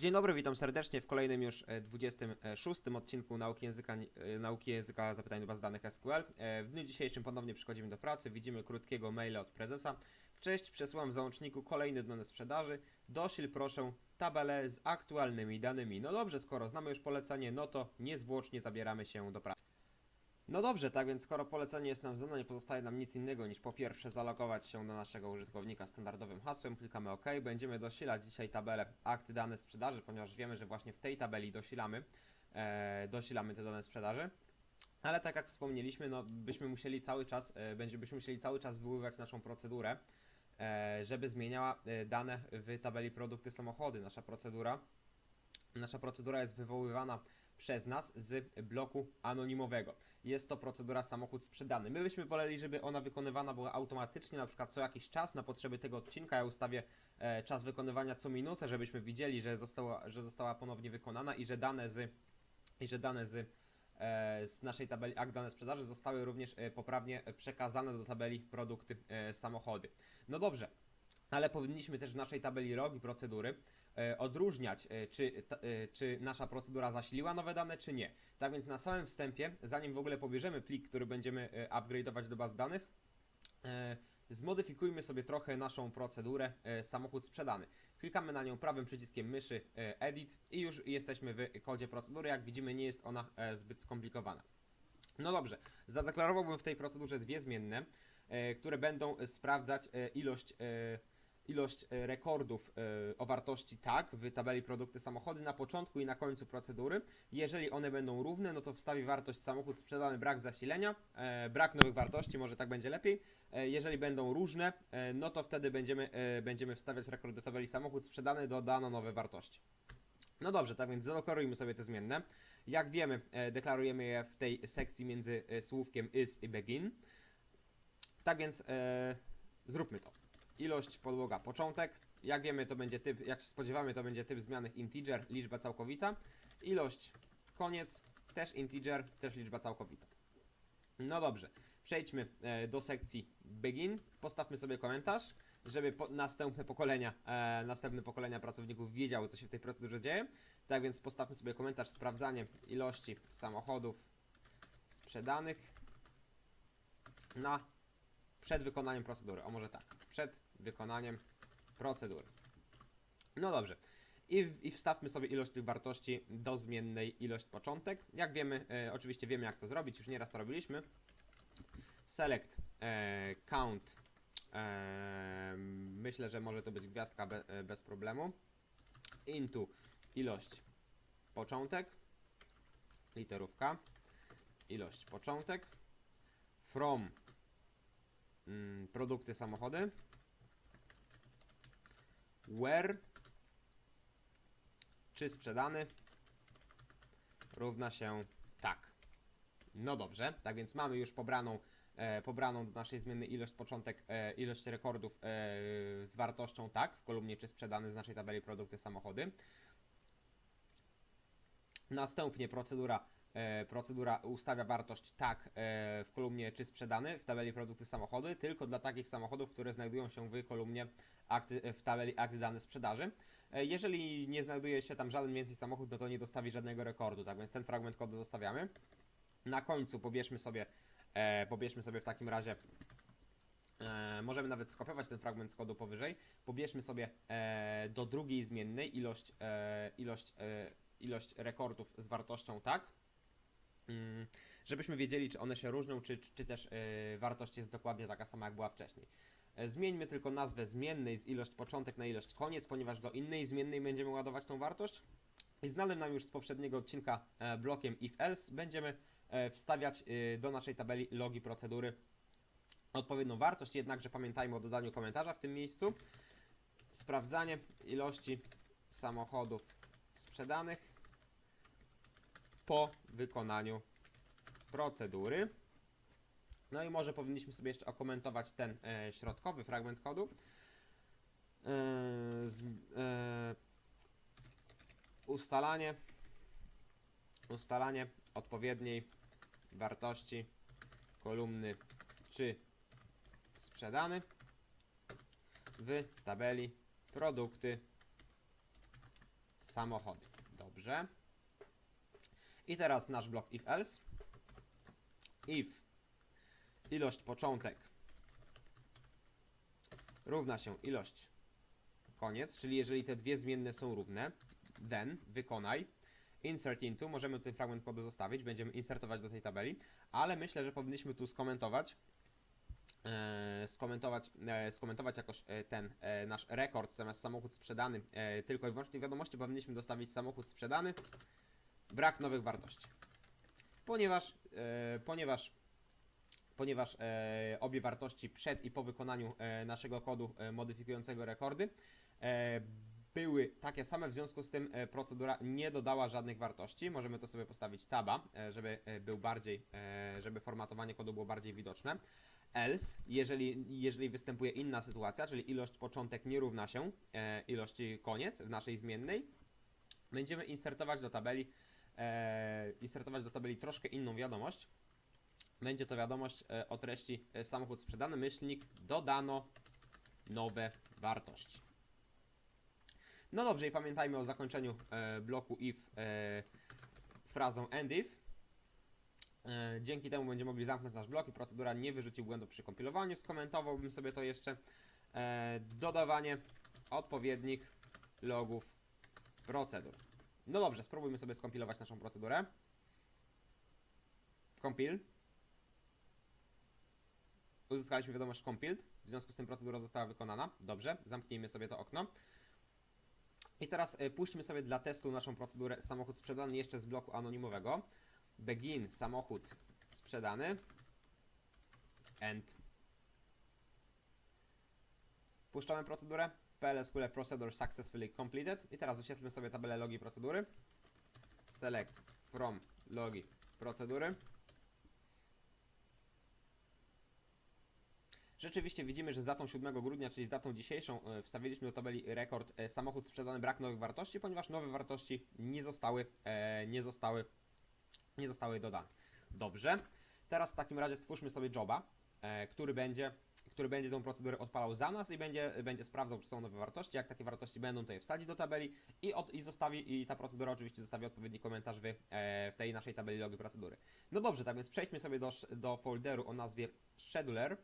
Dzień dobry, witam serdecznie w kolejnym już e, 26 odcinku nauki języka, e, nauki języka zapytań do baz danych SQL. E, W dniu dzisiejszym ponownie przychodzimy do pracy, widzimy krótkiego maila od prezesa. Cześć, przesyłam w załączniku kolejny dane sprzedaży. Dosil proszę tabelę z aktualnymi danymi. No dobrze, skoro znamy już polecenie, no to niezwłocznie zabieramy się do pracy. No dobrze, tak więc skoro polecenie jest nam znane, nie pozostaje nam nic innego niż po pierwsze zalogować się do naszego użytkownika standardowym hasłem, klikamy OK, będziemy dosilać dzisiaj tabelę akt dane sprzedaży, ponieważ wiemy, że właśnie w tej tabeli dosilamy, e, dosilamy te dane sprzedaży. Ale tak jak wspomnieliśmy, no byśmy musieli cały czas, e, będzie- byśmy musieli cały czas wywoływać naszą procedurę, e, żeby zmieniała e, dane w tabeli produkty samochody. Nasza procedura, nasza procedura jest wywoływana przez nas z bloku anonimowego. Jest to procedura samochód sprzedany. My byśmy woleli, żeby ona wykonywana była automatycznie, na przykład co jakiś czas na potrzeby tego odcinka. Ja ustawię e, czas wykonywania co minutę, żebyśmy widzieli, że została, że została ponownie wykonana i że dane z, i że dane z, e, z naszej tabeli akt dane sprzedaży zostały również e, poprawnie przekazane do tabeli produkty e, samochody. No dobrze, ale powinniśmy też w naszej tabeli logi procedury odróżniać, e, czy, e, czy nasza procedura zasiliła nowe dane, czy nie. Tak więc na samym wstępie, zanim w ogóle pobierzemy plik, który będziemy e, upgrade'ować do baz danych, e, zmodyfikujmy sobie trochę naszą procedurę e, samochód sprzedany. Klikamy na nią prawym przyciskiem myszy e, Edit i już jesteśmy w kodzie procedury. Jak widzimy, nie jest ona e, zbyt skomplikowana. No dobrze, zadeklarowałbym w tej procedurze dwie zmienne, e, które będą e, sprawdzać e, ilość, e, ilość e, rekordów e, o wartości tak w tabeli produkty samochody na początku i na końcu procedury. Jeżeli one będą równe, no to wstawi wartość samochód sprzedany, brak zasilenia, e, brak nowych wartości, może tak będzie lepiej. Jeżeli będą różne, no to wtedy będziemy, będziemy wstawiać rekord do tabeli samochód sprzedany, dodano nowe wartości. No dobrze, tak więc zadeklarujmy sobie te zmienne. Jak wiemy, deklarujemy je w tej sekcji między słówkiem is i begin. Tak więc zróbmy to. Ilość, podłoga, początek. Jak wiemy, to będzie typ, jak się spodziewamy, to będzie typ zmiany integer, liczba całkowita. Ilość, koniec, też integer, też liczba całkowita. No dobrze, przejdźmy e, do sekcji begin. Postawmy sobie komentarz, żeby po, następne pokolenia, e, następne pokolenia pracowników wiedziały, co się w tej procedurze dzieje. Tak więc postawmy sobie komentarz sprawdzanie ilości samochodów sprzedanych na przed wykonaniem procedury. O może tak, przed wykonaniem procedury. No dobrze. I, w, I wstawmy sobie ilość tych wartości do zmiennej ilość początek. Jak wiemy, e, oczywiście wiemy jak to zrobić, już nieraz to robiliśmy. Select e, count. E, myślę, że może to być gwiazdka be, e, bez problemu. Into ilość początek. Literówka. Ilość początek. From mm, produkty samochody. Where czy sprzedany równa się tak. No dobrze, tak więc mamy już pobraną, e, pobraną do naszej zmiennej ilość początek, e, ilość rekordów e, z wartością tak w kolumnie czy sprzedany z naszej tabeli produkty samochody. Następnie procedura, procedura ustawia wartość tak e, w kolumnie czy sprzedany w tabeli produkty samochody, tylko dla takich samochodów, które znajdują się w kolumnie akty, w tabeli akt dane sprzedaży. E, Jeżeli nie znajduje się tam żaden więcej samochód, no to nie dostawi żadnego rekordu, tak więc ten fragment kodu zostawiamy. Na końcu pobierzmy sobie, e, pobierzmy sobie w takim razie, e, możemy nawet skopiować ten fragment z kodu powyżej, pobierzmy sobie e, do drugiej zmiennej ilość, e, ilość, e, ilość rekordów z wartością tak, żebyśmy wiedzieli, czy one się różnią, czy, czy, też e, wartość jest dokładnie taka sama, jak była wcześniej. E, Zmieńmy tylko nazwę zmiennej z ilość początek na ilość koniec, ponieważ do innej zmiennej będziemy ładować tą wartość. I znanym nam już z poprzedniego odcinka e, blokiem if else będziemy wstawiać do naszej tabeli logi procedury odpowiednią wartość, jednakże pamiętajmy o dodaniu komentarza w tym miejscu. Sprawdzanie ilości samochodów sprzedanych po wykonaniu procedury. No i może powinniśmy sobie jeszcze okomentować ten e, środkowy fragment kodu. E, z, e, ustalanie ustalanie odpowiedniej wartości kolumny czy sprzedany w tabeli produkty samochody. Dobrze. I teraz nasz blok if else. If. Ilość początek. Równa się ilość. Koniec, czyli jeżeli te dwie zmienne są równe, then wykonaj. Insert into, możemy tutaj fragment kodu zostawić, będziemy insertować do tej tabeli, ale myślę, że powinniśmy tu skomentować e, skomentować, e, skomentować jakoś e, ten nasz rekord zamiast samochód sprzedany, tylko i wyłącznie wiadomości powinniśmy dostawić samochód sprzedany, brak nowych wartości. Ponieważ, e, ponieważ, ponieważ e, obie wartości przed i po wykonaniu e, naszego kodu e, modyfikującego rekordy e, były takie same, w związku z tym e, procedura nie dodała żadnych wartości. Możemy to sobie postawić taba, e, żeby e, był bardziej, żeby formatowanie kodu było bardziej widoczne. Else, jeżeli, jeżeli występuje inna sytuacja, czyli ilość początek nie równa się ilości koniec w naszej zmiennej, będziemy insertować do tabeli e, insertować do tabeli troszkę inną wiadomość. Będzie to wiadomość e, o treści e, samochód sprzedany, myślnik dodano nowe wartości. No dobrze, i pamiętajmy o zakończeniu e, bloku if e, frazą end if. E, dzięki temu będziemy mogli zamknąć nasz blok i procedura nie wyrzuci błędów przy kompilowaniu. Skomentowałbym sobie to jeszcze. E, dodawanie odpowiednich logów procedur. No dobrze, spróbujmy sobie skompilować naszą procedurę. Compile. Uzyskaliśmy wiadomość compiled, w związku z tym procedura została wykonana. Dobrze, zamknijmy sobie to okno. I teraz y, puśćmy sobie dla testu naszą procedurę samochód sprzedany jeszcze z bloku anonimowego. Begin samochód sprzedany. End. Puszczamy procedurę. PLSQL procedure successfully completed. I teraz wyświetlmy sobie tabelę logi procedury. Select from logi procedury. Rzeczywiście widzimy, że z datą 7 grudnia, czyli z datą dzisiejszą, e, wstawiliśmy do tabeli rekord e, samochód sprzedany brak nowych wartości, ponieważ nowe wartości nie zostały, e, nie zostały, nie zostały dodane. Dobrze. Teraz w takim razie stwórzmy sobie joba, który będzie, który będzie tą procedurę odpalał za nas i będzie, będzie sprawdzał, czy są nowe wartości. Jak takie wartości będą, to je wsadzi do tabeli i, od, i zostawi, i ta procedura oczywiście zostawi odpowiedni komentarz w, e, w tej naszej tabeli logi procedury. No dobrze, tak więc przejdźmy sobie do, do folderu o nazwie scheduler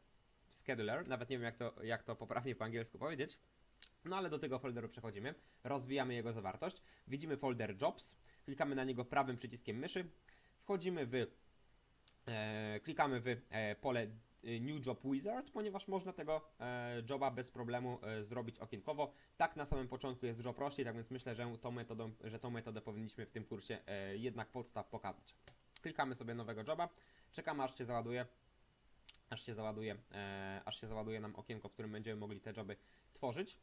scheduler, nawet nie wiem jak to, jak to poprawnie po angielsku powiedzieć. No ale do tego folderu przechodzimy, rozwijamy jego zawartość, widzimy folder jobs, klikamy na niego prawym przyciskiem myszy, wchodzimy w, e, klikamy w e, pole New Job Wizard, ponieważ można tego e, joba bez problemu e, zrobić okienkowo. Tak na samym początku jest dużo prościej, tak więc myślę, że tą metodą, że tą metodę powinniśmy w tym kursie e, jednak podstaw pokazać. Klikamy sobie nowego joba, czekamy aż się załaduje aż się załaduje, aż się załaduje nam okienko, w którym będziemy mogli te joby tworzyć.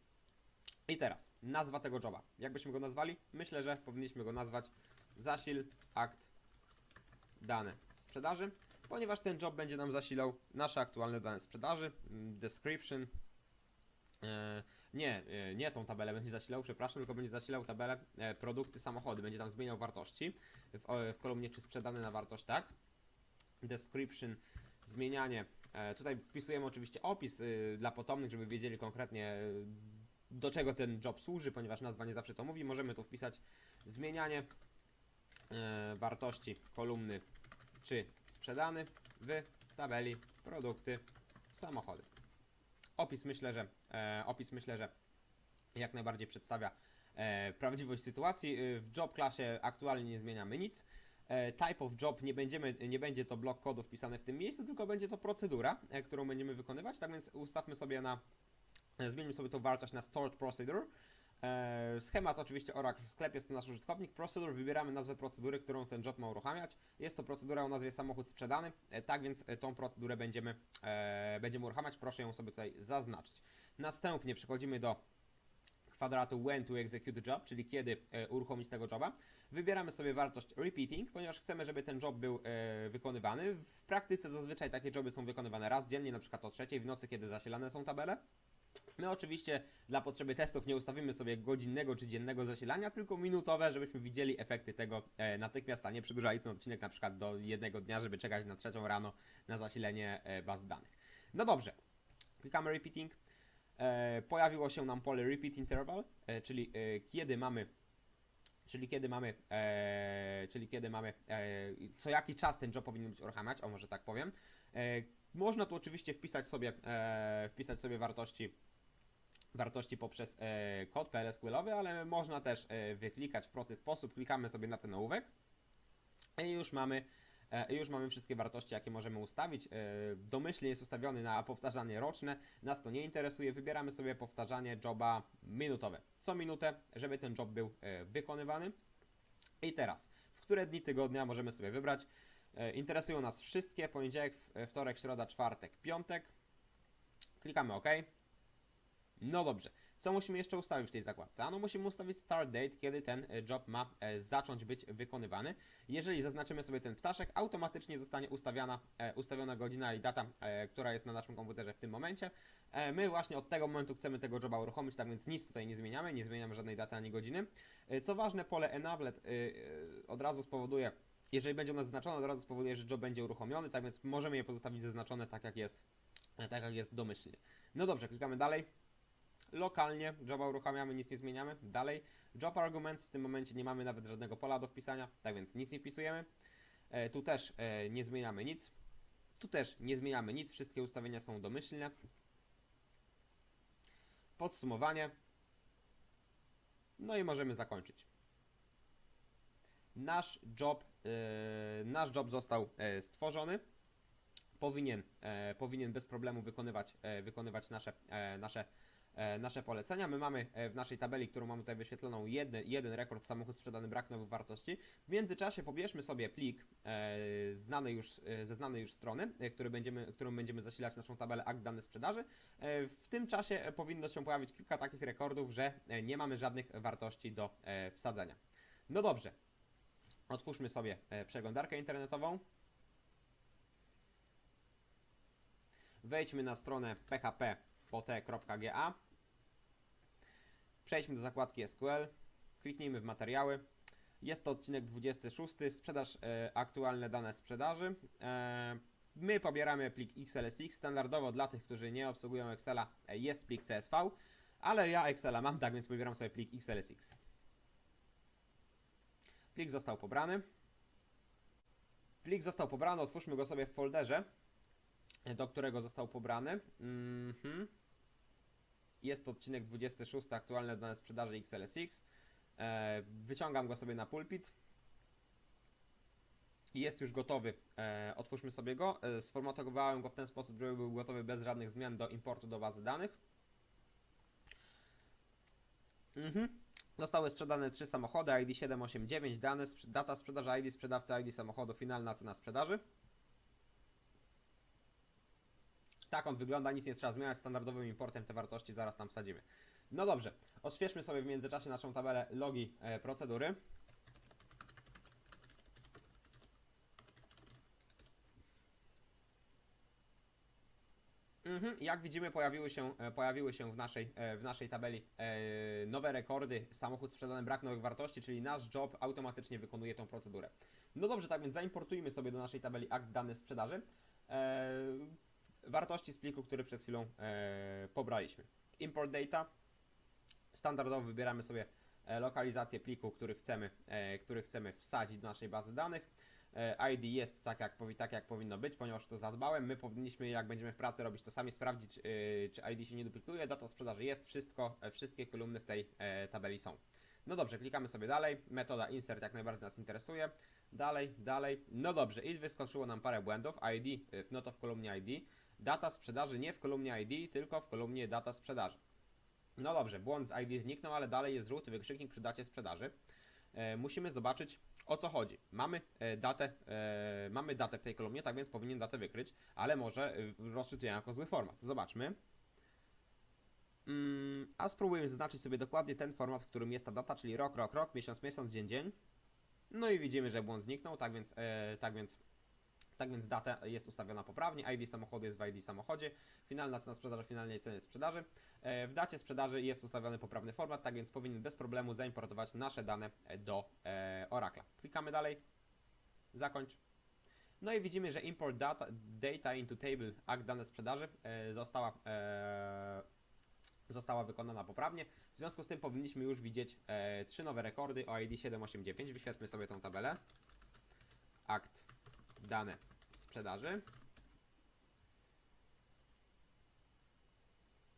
I teraz, nazwa tego joba. Jak byśmy go nazwali? Myślę, że powinniśmy go nazwać zasil akt dane sprzedaży, ponieważ ten job będzie nam zasilał nasze aktualne dane sprzedaży, mm, description, e, nie, e, nie tą tabelę będzie zasilał, przepraszam, tylko będzie zasilał tabelę e, produkty, samochody, będzie tam zmieniał wartości w, w kolumnie czy sprzedane na wartość, tak? Description zmienianie. Tutaj wpisujemy oczywiście opis y, dla potomnych, żeby wiedzieli konkretnie y, do czego ten job służy, ponieważ nazwa nie zawsze to mówi. Możemy tu wpisać zmienianie wartości kolumny czy sprzedany w tabeli produkty samochody. Opis myślę, że e, opis myślę, że jak najbardziej przedstawia e, prawdziwość sytuacji. Y, W job klasie aktualnie nie zmieniamy nic. E, Type of job nie, będziemy, nie będzie to blok kodu wpisany w tym miejscu, tylko będzie to procedura, e, którą będziemy wykonywać. Tak więc ustawmy sobie na, e, zmieńmy sobie tą wartość na stored procedure. E, Schemat oczywiście Oracle sklep jest to nasz użytkownik. Procedure wybieramy nazwę procedury, którą ten job ma uruchamiać. Jest to procedura o nazwie samochód sprzedany. E, Tak więc e, tą procedurę będziemy, będziemy uruchamiać. Proszę ją sobie tutaj zaznaczyć. Następnie przechodzimy do kwadratu when to execute job, czyli kiedy uruchomić tego joba. Wybieramy sobie wartość repeating, ponieważ chcemy, żeby ten job był wykonywany. W praktyce zazwyczaj takie joby są wykonywane raz dziennie, na przykład o trzeciej w nocy, kiedy zasilane są tabele. My oczywiście dla potrzeby testów nie ustawimy sobie godzinnego czy dziennego zasilania, tylko minutowe, żebyśmy widzieli efekty tego e, natychmiast, a nie przedłużali ten odcinek na przykład do jednego dnia, żeby czekać na trzecią rano na zasilenie e, baz danych. No dobrze, klikamy repeating. E, pojawiło się nam pole repeat interval, czyli kiedy mamy czyli kiedy mamy, e, czyli kiedy mamy, e, co jaki czas ten job powinien być uruchamiać, o może tak powiem. E, można tu oczywiście wpisać sobie, e, wpisać sobie wartości wartości poprzez e, kod PLSQL-owy, ale można też e, wyklikać w prosty sposób. Klikamy sobie na ten ołówek i już mamy, e, już mamy wszystkie wartości, jakie możemy ustawić. E, domyślnie jest ustawiony na powtarzanie roczne. Nas to nie interesuje. Wybieramy sobie powtarzanie joba minutowe. Co minutę, żeby ten job był e, wykonywany. I teraz, które dni tygodnia możemy sobie wybrać? E, Interesują nas wszystkie. Poniedziałek, w- wtorek, środa, czwartek, piątek. Klikamy OK. No dobrze. Co musimy jeszcze ustawić w tej zakładce? No musimy ustawić start date, kiedy ten e, job ma e, zacząć być wykonywany. Jeżeli zaznaczymy sobie ten ptaszek, automatycznie zostanie ustawiana, e, ustawiona godzina i data, która jest na naszym komputerze w tym momencie. My właśnie od tego momentu chcemy tego joba uruchomić, tak więc nic tutaj nie zmieniamy, nie zmieniamy żadnej daty ani godziny. Co ważne, pole enablet e, e, od razu spowoduje, jeżeli będzie ono zaznaczone, od razu spowoduje, że job będzie uruchomiony, tak więc możemy je pozostawić zaznaczone tak jak jest, tak jak jest domyślnie. No dobrze, klikamy dalej. Lokalnie joba uruchamiamy, nic nie zmieniamy. Dalej, job arguments, w tym momencie nie mamy nawet żadnego pola do wpisania, tak więc nic nie wpisujemy. E, tu też e, nie zmieniamy nic. Tu też nie zmieniamy nic, wszystkie ustawienia są domyślne. Podsumowanie. No i możemy zakończyć. Nasz job, e, nasz job został e, stworzony. Powinien, e, powinien bez problemu wykonywać, e, wykonywać nasze, e, nasze nasze polecenia. My mamy e, w naszej tabeli, którą mamy tutaj wyświetloną, jeden, jeden rekord samochód sprzedany, brak nowych wartości. W międzyczasie pobierzmy sobie plik e, znany już, e, ze znanej już strony, e, który będziemy, którą będziemy zasilać naszą tabelę akt dane sprzedaży. E, w tym czasie e, powinno się pojawić kilka takich rekordów, że e, nie mamy żadnych wartości do e, wsadzenia. No dobrze. Otwórzmy sobie e, przeglądarkę internetową. Wejdźmy na stronę php.pot.ga. Przejdźmy do zakładki SQL. Kliknijmy w materiały. Jest to odcinek 26. Sprzedaż e, aktualne dane sprzedaży. E, my pobieramy plik XLSX. Standardowo dla tych, którzy nie obsługują Excela e, jest plik CSV, ale ja Excela mam, tak więc pobieram sobie plik XLSX. Plik został pobrany. Plik został pobrany, otwórzmy go sobie w folderze, do którego został pobrany. Mhm. Jest to odcinek 26, aktualne dane sprzedaży XLSX. E, wyciągam go sobie na pulpit. Jest już gotowy. E, otwórzmy sobie go. E, sformatowałem go w ten sposób, żeby był gotowy bez żadnych zmian do importu do bazy danych. Mhm. Zostały sprzedane trzy samochody, ID 789, dane, data sprzedaży, ID sprzedawcy, ID samochodu, finalna cena sprzedaży. Tak on wygląda, nic nie trzeba zmieniać, standardowym importem te wartości zaraz tam wsadzimy. No dobrze, odświeżmy sobie w międzyczasie naszą tabelę logi e, procedury. Mhm, jak widzimy pojawiły się, e, pojawiły się w, naszej, e, w naszej tabeli e, nowe rekordy, samochód sprzedany, brak nowych wartości, czyli nasz job automatycznie wykonuje tą procedurę. No dobrze, tak więc zaimportujmy sobie do naszej tabeli akt dany sprzedaży wartości z pliku, który przed chwilą e, pobraliśmy. Import data. Standardowo wybieramy sobie e, lokalizację pliku, który chcemy, e, który chcemy wsadzić do naszej bazy danych. E, ID jest tak jak, tak, jak powinno być, ponieważ to zadbałem. My powinniśmy, jak będziemy w pracy robić, to sami sprawdzić, e, czy ID się nie duplikuje. Data sprzedaży jest, wszystko, wszystkie kolumny w tej tabeli są. No dobrze, klikamy sobie dalej. Metoda insert jak najbardziej nas interesuje. Dalej, dalej. No dobrze, i wyskoczyło nam parę błędów. ID, no to w kolumnie ID. Data sprzedaży nie w kolumnie ID, tylko w kolumnie data sprzedaży. No dobrze, błąd z ID zniknął, ale dalej jest żółty wykrzyknik przy dacie sprzedaży. E, musimy zobaczyć o co chodzi. Mamy e, datę, e, mamy datę w tej kolumnie, tak więc powinien datę wykryć, ale może e, rozczytujemy jako zły format. Zobaczmy. Mm, a spróbujemy zaznaczyć sobie dokładnie ten format, w którym jest ta data, czyli rok, rok, rok, miesiąc, miesiąc, dzień, dzień. No i widzimy, że błąd zniknął, tak więc, e, tak więc tak więc data jest ustawiona poprawnie, ID samochodu jest w ID samochodzie, finalna cena sprzedaży, finalnej ceny sprzedaży. E, W dacie sprzedaży jest ustawiony poprawny format, tak więc powinien bez problemu zaimportować nasze dane e, do e, Oracla. Klikamy dalej, zakończ. No i widzimy, że import data, data into table akt dane sprzedaży została, została wykonana poprawnie. W związku z tym powinniśmy już widzieć trzy nowe rekordy o ID 789. Wyświetlmy sobie tą tabelę. Akt, dane sprzedaży.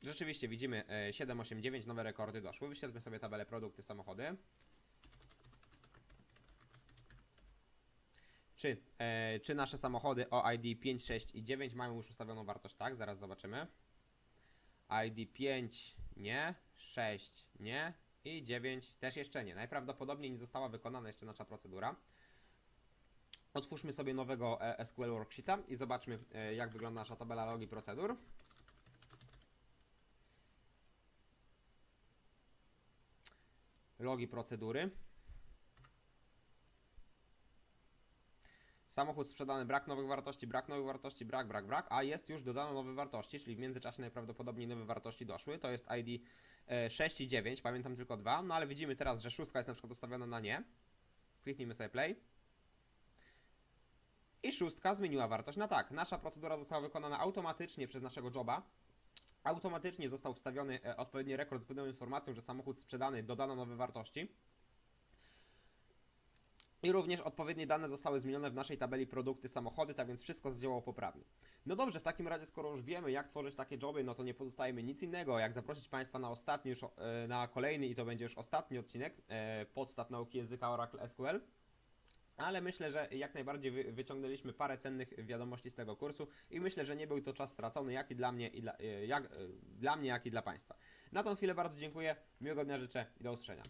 Rzeczywiście widzimy e, 789, nowe rekordy doszły. Wyświetlmy sobie tabelę produkty, samochody. Czy, e, czy nasze samochody o ID 5, 6 i 9 mają już ustawioną wartość? Tak, zaraz zobaczymy. ID 5 nie, 6 nie i 9 też jeszcze nie. Najprawdopodobniej nie została wykonana jeszcze nasza procedura. Otwórzmy sobie nowego e, SQL Worksheeta i zobaczmy e, jak wygląda nasza tabela logi procedur. Logi procedury. Samochód sprzedany, brak nowych wartości, brak nowych wartości, brak, brak, brak, a jest już dodano nowe wartości, czyli w międzyczasie najprawdopodobniej nowe wartości doszły. To jest ID e, 6 i 9, pamiętam tylko dwa, no ale widzimy teraz, że szóstka jest na przykład ustawiona na nie. Kliknijmy sobie play. I szóstka zmieniła wartość na tak. Nasza procedura została wykonana automatycznie przez naszego joba. Automatycznie został wstawiony e, odpowiedni rekord z pełną informacją, że samochód sprzedany dodano nowe wartości. I również odpowiednie dane zostały zmienione w naszej tabeli produkty samochody, tak więc wszystko zdziałało poprawnie. No dobrze, w takim razie, skoro już wiemy, jak tworzyć takie joby, no to nie pozostaje mi nic innego, jak zaprosić Państwa na ostatni już, e, na kolejny i to będzie już ostatni odcinek e, podstaw nauki języka Oracle SQL. Ale myślę, że jak najbardziej wy, wyciągnęliśmy parę cennych wiadomości z tego kursu i myślę, że nie był to czas stracony, jak i dla mnie, i dla, e, jak, e, dla mnie, jak i dla Państwa. Na tą chwilę bardzo dziękuję, miłego dnia życzę i do usłyszenia.